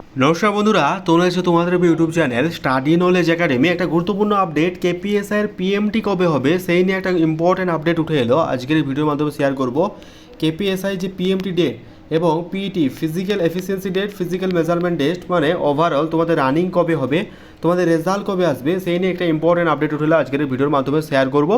নমস্কার বন্ধুরা, তোমরা এসে তোমাদের YouTube channel study knowledge academy একটা গুরুত্বপূর্ণ আপডেট কেপিএসআইয়ের পিএমটি কবে হবে, সেই নিয়ে একটা ইম্পর্টেন্ট আপডেট উঠে এলো। আজকের এই ভিডিওর মাধ্যমে শেয়ার করব কেপিএসআই যে পিএমটি ডেট এবং PET physical efficiency date physical measurement test মানে ওভারঅল তোমাদের রানিং কবে হবে তোমাদের রেজাল্ট কবে আসবে, সেই নিয়ে একটা ইম্পর্টেন্ট আপডেট উঠে এলো আজকের ভিডিওর মাধ্যমে শেয়ার করব।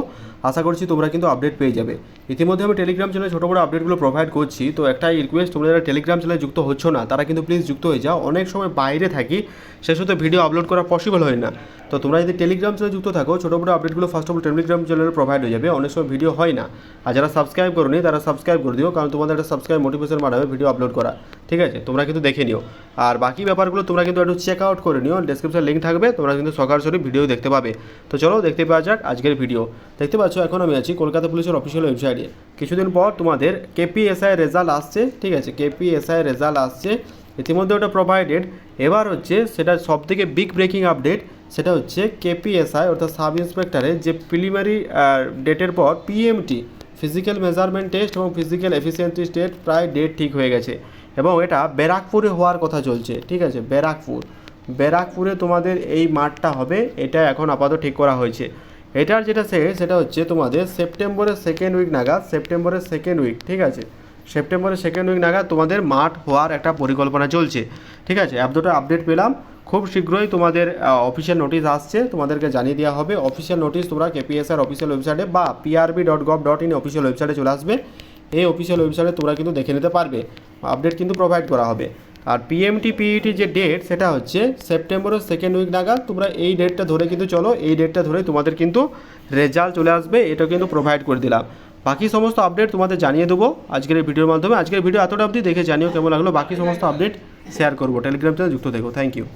আশা করছি তোমরা কিন্তু আপডেট পেয়ে যাবে। ইতিমধ্যে আমি টেলিগ্রাম চ্যানেলে ছোটো বড়ো আপডেটগুলো প্রোভাইড করছি, তো একটাই রিকোয়েস্ট তোমরা যারা টেলিগ্রাম চ্যানেলে যুক্ত হচ্ছ না, তারা কিন্তু প্লিজ যুক্ত হয়ে যাও। অনেক সময় বাইরে থাকি সে সাথে ভিডিও আপলোড করা পসিবল হয় না। তো তোমরা যদি টেলিগ্রাম চ্যানেলে যুক্ত থাকো, ছোটো বড়ো আপডেটগুলো ফার্স্ট অফ অল টেলিগ্রাম চ্যানেলে প্রোভাইড হয়ে যাবে। অনেক সময় ভিডিও হয় না। আর যারা সাবস্ক্রাইব করোনি তারা সাবস্ক্রাইব করে দিও, কারণ তোমাদের একটা সাবস্ক্রাইব মোটিভেশন বাড়াবে ভিডিও আপলোড করা। ঠিক আছে? তোমরা কিন্তু দেখে নিও। আর বাকি ব্যাপারগুলো তোমরা কিন্তু একটু চেক আউট করে নিও। ডেসক্রিপশনে লিঙ্ক থাকবে। তোমরা কিন্তু সরাসরি ভিডিও দেখতে পাবে। তো চলো দেখতে পাওয়া যাক আজকের ভিডিও দেখতে পাচ্ছ, এখন আমি আছি কলকাতা পুলিশের অফিসিয়াল ওয়েবসাইটে কিছুদিন পর তোমাদের কেপিএসআই রেজাল্ট আসছে, ঠিক আছে? কেপিএসআই রেজাল্ট আসছে, ইতিমধ্যে ওটা প্রোভাইডেড এবার হচ্ছে সেটা সব থেকে বিগ ব্রেকিং আপডেট সেটা হচ্ছে কেপিএসআই অর্থাৎ সাব ইন্সপেক্টরের যে প্রিলিমারি ডেটের পর পিএমটি ফিজিক্যাল মেজারমেন্ট টেস্ট এবং ফিজিক্যাল এফিসিয়েন্সি টেস্ট প্রায় ডেট ঠিক হয়ে গেছে। এবং এটা ব্যারাকপুরে হওয়ার কথা চলছে, ঠিক আছে? ব্যারাকপুর। ব্যারাকপুরে তোমাদের এই মাঠটা হবে, এটা এখন আপাতত ঠিক করা হয়েছে। এটার যেটা সে, সেটা হচ্ছে তোমাদের সেপ্টেম্বরের সেকেন্ড উইক নাগাদ, সেপ্টেম্বরের সেকেন্ড উইক ঠিক আছে? সেপ্টেম্বরের সেকেন্ড উইক নাগাদ তোমাদের মাঠ হওয়ার একটা পরিকল্পনা চলছে, ঠিক আছে? অ্যাপ দুটো আপডেট পেলাম, খুব শীঘ্রই তোমাদের অফিসিয়াল নোটিশ আসছে, তোমাদেরকে জানিয়ে দেওয়া হবে। অফিসিয়াল নোটিশ তোমরা কেপিএসআর অফিসিয়াল ওয়েবসাইটে বা PRB dot gov dot in official ওয়েবসাইটে চলে আসবে। এই অফিসিয়াল ওয়েবসাইটে তোমরা কিন্তু দেখে নিতে পারবে আপডেট কিন্তু প্রোভাইড করা হবে। আর পিএমটি পিইটি যে ডেট সেটা হচ্ছে সেপ্টেম্বরের সেকেন্ড উইক নাগাদ। তোমরা এই ডেটটা ধরে কিন্তু চলো, এই ডেটটা ধরে তোমাদের কিন্তু রেজাল্ট চলে আসবে, এটা কিন্তু প্রোভাইড করে দিলাম। বাকি সমস্ত আপডেট তোমাদের জানিয়ে দেবো আজকের এই ভিডিওর মাধ্যমে। আজকের ভিডিও এতটা অবধি দেখে জানিও কেমন লাগল। বাকি সমস্ত আপডেট শেয়ার করব। টেলিগ্রাম চ্যানেল যুক্ত দেখো থ্যাংক ইউ